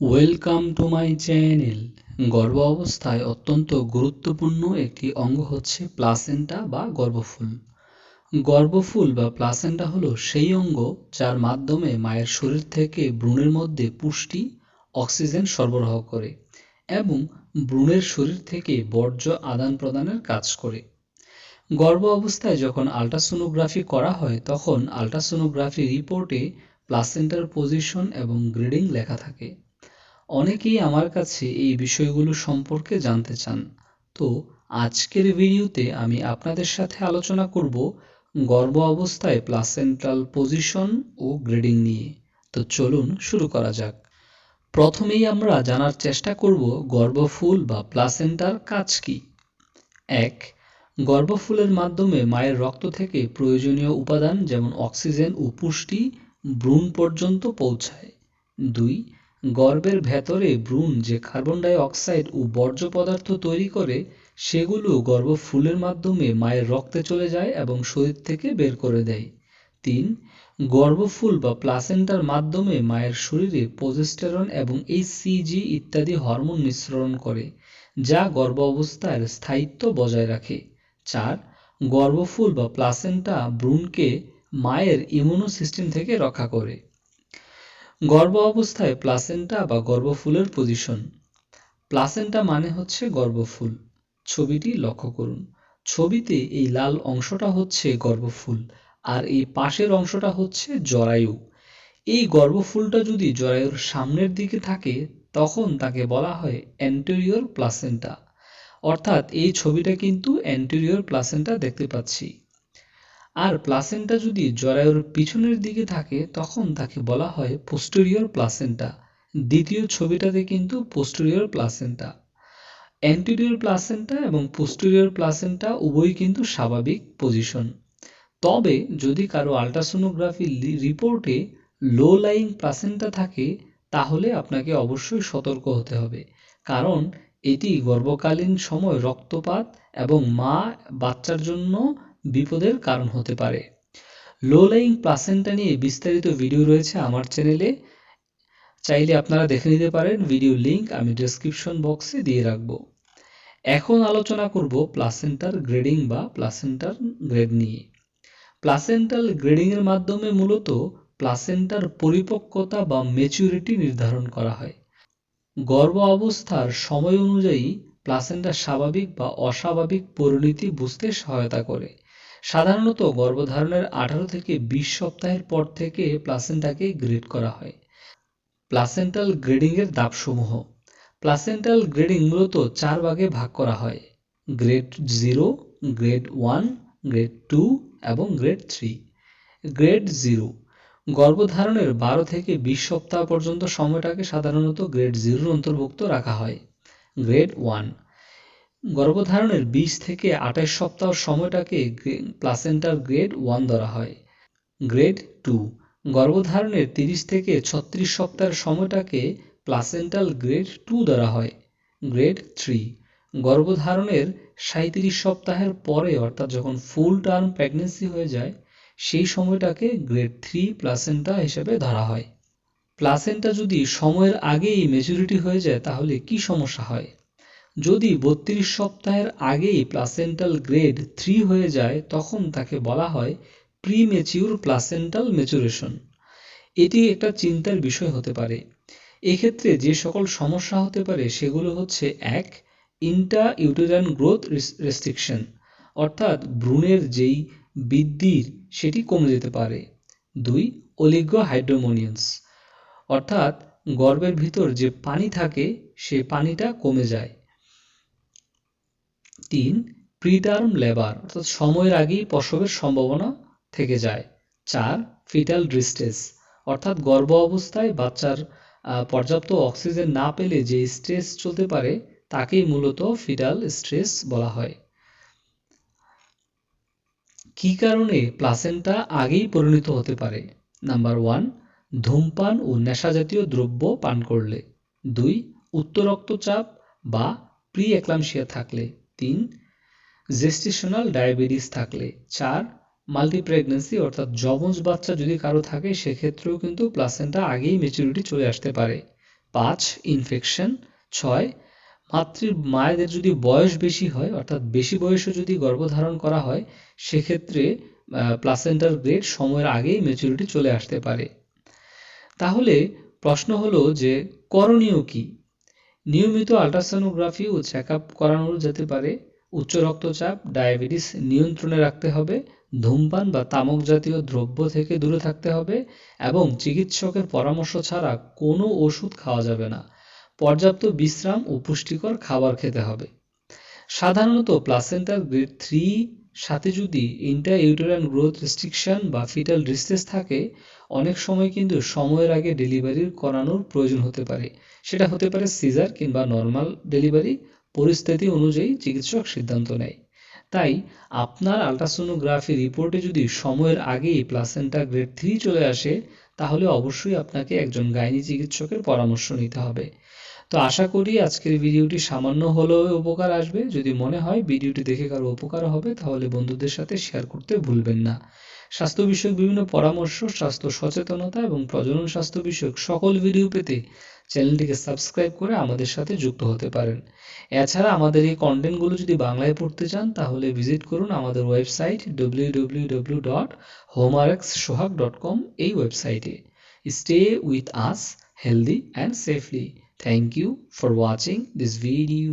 Welcome to my channel গর্ভ অবস্থায় অত্যন্ত গুরুত্বপূর্ণ একটি অঙ্গ হচ্ছে প্লাসেন্টা বা গর্ভফুল। গর্ভফুল বা প্লাসেন্টা হলো সেই অঙ্গ যার মাধ্যমে মায়ের শরীর থেকে ভ্রূণের মধ্যে পুষ্টি, অক্সিজেন সরবরাহ করে এবং ভ্রূণের শরীর থেকে বর্জ্য আদান প্রদানের কাজ করে। গর্ভ অবস্থায় যখন আল্ট্রাসোনোগ্রাফি করা হয়, তখন আল্ট্রাসোনোগ্রাফি রিপোর্টে প্লাসেন্টার পজিশন এবং গ্রেডিং লেখা থাকে। অনেকেই আমার কাছে এই বিষয়গুলো সম্পর্কে জানতে চান। তো আজকের ভিডিওতে আমি আপনাদের সাথে আলোচনা করব গর্ভ অবস্থায় প্লাসেন্টাল পজিশন ও গ্রেডিং নিয়ে। তো চলুন শুরু করা যাক। প্রথমেই আমরা জানার চেষ্টা করব গর্ভফুল বা প্লাসেন্টার কাজ কি। এক, গর্ভফুলের মাধ্যমে মায়ের রক্ত থেকে প্রয়োজনীয় উপাদান যেমন অক্সিজেন ও পুষ্টি ভ্রূণ পর্যন্ত পৌঁছায়। দুই গর্ভের ভেতরে ভ্রূণ যে কার্বন ডাই অক্সাইড ও বর্জ্য পদার্থ তৈরি করে, সেগুলো গর্ভফুলের মাধ্যমে মায়ের রক্তে চলে যায় এবং শরীর থেকে বের করে দেয়। তিন গর্ভফুল বা প্লাসেন্টার মাধ্যমে মায়ের শরীরে প্রজেস্টেরন এবং এইচসিজি ইত্যাদি হরমোন মিশ্রণ করে, যা গর্ভ অবস্থার স্থায়িত্ব বজায় রাখে। চার গর্ভফুল বা প্লাসেন্টা ভ্রূণকে মায়ের ইমিউনো সিস্টেম থেকে রক্ষা করে। গর্ভ অবস্থায় প্লাসেন্টা বা গর্ভফুলের পজিশন প্লাসেন্টা মানে হচ্ছে গর্ভফুল। ছবিটি লক্ষ্য করুন। ছবিতে এই লাল অংশটা হচ্ছে গর্ভফুল আর এই পাশের অংশটা হচ্ছে জরায়ু। এই গর্ভফুলটা যদি জরায়ুর সামনের দিকে থাকে, তখন তাকে বলা হয় অ্যান্টেরিয়র প্লাসেন্টা অর্থাৎ এই ছবিটা কিন্তু অ্যান্টেরিয়র প্লাসেন্টা দেখতে পাচ্ছি। আর প্লাসেন্টা যদি জরায়ুর পিছনের দিকে থাকে, তখন তাকে বলা হয় পোস্টেরিয়র প্লাসেন্টা দ্বিতীয় ছবিটাতে কিন্তু পোস্টেরিয়র প্লাসেন্টা অ্যান্টেরিয়র প্লাসেন্টা এবং পোস্টেরিয়র প্লাসেন্টা উভয়ই কিন্তু স্বাভাবিক পজিশন তবে যদি কারও আল্ট্রাসোনোগ্রাফি রিপোর্টে লো লাইং প্লাসেন্টা থাকে, তাহলে আপনাকে অবশ্যই সতর্ক হতে হবে। কারণ এটি গর্ভকালীন সময় রক্তপাত এবং মা বাচ্চার জন্য বিপদের কারণ হতে পারে। লো লাইং প্লাসেন্টা নিয়ে বিস্তারিত ভিডিও রয়েছে আমার চ্যানেলে চাইলে আপনারা দেখে নিতে পারেন ভিডিও লিংক আমি ডেসক্রিপশন বক্সে দিয়ে রাখব। এখন আলোচনা করব প্লাসেন্টার গ্রেডিং বা প্লাসেন্টার গ্রেড নিয়ে। প্লাসেন্টাল গ্রেডিংয়ের মাধ্যমে মূলত প্লাসেন্টার পরিপক্কতা বা ম্যাচুরিটি নির্ধারণ করা হয়। গর্ভ অবস্থার সময় অনুযায়ী প্লাসেন্টা স্বাভাবিক বা অস্বাভাবিক পরিণতি বুঝতে সহায়তা করে। সাধারণত গর্ভধারণের আঠারো থেকে বিশ সপ্তাহের পর থেকে প্লাসেন্টাকে গ্রেড করা হয়। প্লাসেন্টাল গ্রেডিংয়ের ধাপসমূহ। প্লাসেন্টাল গ্রেডিং মূলত চার ভাগে ভাগ করা হয়। Grade zero, grade one, grade two এবং গ্রেড থ্রি। Grade zero. গর্ভধারণের বারো থেকে বিশ সপ্তাহ পর্যন্ত সময়টাকে সাধারণত গ্রেড জিরোর অন্তর্ভুক্ত রাখা হয়। Grade one. গর্ভধারণের বিশ থেকে আঠাশ সপ্তাহ সময়টাকে প্লাসেন্টার গ্রেড ওয়ান ধরা হয়। Grade two. গর্ভধারণের তিরিশ থেকে ছত্রিশ সপ্তাহের সময়টাকে প্লাসেন্টাল গ্রেড টু ধরা হয়। Grade three. গর্ভধারণের সাঁত্রিশ সপ্তাহের পরে, অর্থাৎ যখন ফুল টার্ম প্রেগনেন্সি হয়ে যায়, সেই সময়টাকে গ্রেড থ্রি প্লাসেন্টা হিসেবে ধরা হয়। প্লাসেন্টা যদি সময়ের আগেই মেচুরিটি হয়ে যায়, তাহলে কি সমস্যা হয়? যদি বত্রিশ সপ্তাহের আগেই প্লাসেন্টাল গ্রেড থ্রি হয়ে যায়, তখন তাকে বলা হয় প্রি মেচিউর প্লাসেন্টাল মেচুরেশন এটি একটা চিন্তার বিষয় হতে পারে। এক্ষেত্রে যে সকল সমস্যা হতে পারে, সেগুলো হচ্ছে এক ইন্টা ইউটেরান গ্রোথ রেস্ট্রিকশন অর্থাৎ ভ্রূণের যেই বৃদ্ধির, সেটি কমে যেতে পারে। দুই অলিগো হাইড্রোমোনিয়ান্স অর্থাৎ গর্ভের ভিতর যে পানি থাকে, সে পানিটা কমে যায়। তিন প্রিটার্ম লেবার অর্থাৎ সময়ের আগেই প্রসবের সম্ভাবনা থেকে যায়। চার ফিটাল ডিস্ট্রেস অর্থাৎ গর্ভ অবস্থায় বাচ্চার পর্যাপ্ত অক্সিজেন না পেলে যে স্ট্রেস চলতে পারে, তাকেই মূলত ফিটাল স্ট্রেস বলা হয়। কি কারণে প্লাসেন্টা আগেই পরিণত হতে পারে? নাম্বার ওয়ান ধূমপান ও নেশা জাতীয় দ্রব্য পান করলে। দুই উচ্চ রক্তচাপ বা প্রি এক্লামশিয়া থাকলে। তিন জেস্টিশনাল ডায়াবেটিস থাকলে চার মাল্টি প্রেগনেন্সি অর্থাৎ যমজ বাচ্চা যদি কারও থাকে, সেক্ষেত্রেও কিন্তু প্লাসেন্টা আগেই মেচুরিটি চলে আসতে পারে। পাঁচ ইনফেকশন ছয়, মাতৃ মায়েদের যদি বয়স বেশি হয়, অর্থাৎ বেশি বয়সে যদি গর্ভধারণ করা হয়, সেক্ষেত্রে প্লাসেন্টার গ্রেড সময়ের আগেই ম্যাচুরিটি চলে আসতে পারে। তাহলে প্রশ্ন হলো যে করণীয় কি? নিয়মিত আল্ট্রাসোনোগ্রাফি ও চেক আপ করানো যেতে পারে। উচ্চ রক্তচাপ, ডায়াবেটিস নিয়ন্ত্রণে রাখতে হবে। ধূমপান বা তামাক জাতীয় দ্রব্য থেকে দূরে থাকতে হবে এবং চিকিৎসকের পরামর্শ ছাড়া কোনো ওষুধ খাওয়া যাবে না। পর্যাপ্ত বিশ্রাম ও পুষ্টিকর খাবার খেতে হবে। সাধারণত প্লাসেন্টার গ্রেড থ্রি সাথে যদি ইন্টার ইউটেরাইন গ্রোথ রেস্ট্রিকশন বা ফিটাল ডিস্ট্রেস থাকে, অনেক সময় কিন্তু সময়ের আগে ডেলিভারি করানোর প্রয়োজন হতে পারে। সেটা হতে পারে সিজার কিংবা নর্মাল ডেলিভারি পরিস্থিতি অনুযায়ী চিকিৎসক সিদ্ধান্ত নেয়। তাই আপনার আলট্রাসোনোগ্রাফি রিপোর্টে যদি সময়ের আগেই প্লাসেন্টা গ্রেড থ্রি চলে আসে তাহলে অবশ্যই আপনাকে একজন গাইনি চিকিৎসকের পরামর্শ নিতে হবে। তো আশা করি আজকের ভিডিওটি সামান্য হলেও উপকার আসবে। যদি মনে হয় ভিডিওটি দেখে কারও উপকার হবে, তাহলে বন্ধুদের সাথে শেয়ার করতে ভুলবেন না। স্বাস্থ্য বিষয়ক বিভিন্ন পরামর্শ, স্বাস্থ্য সচেতনতা এবং প্রজনন স্বাস্থ্য বিষয়ক সকল ভিডিও পেতে চ্যানেলটিকে সাবস্ক্রাইব করে আমাদের সাথে যুক্ত হতে পারেন। এছাড়া আমাদের এই কন্টেন্টগুলো যদি বাংলায় পড়তে চান, তাহলে ভিজিট করুন আমাদের website W dot Sohag dot com এই ওয়েবসাইটে stay with us healthy and safely thank you for watching this video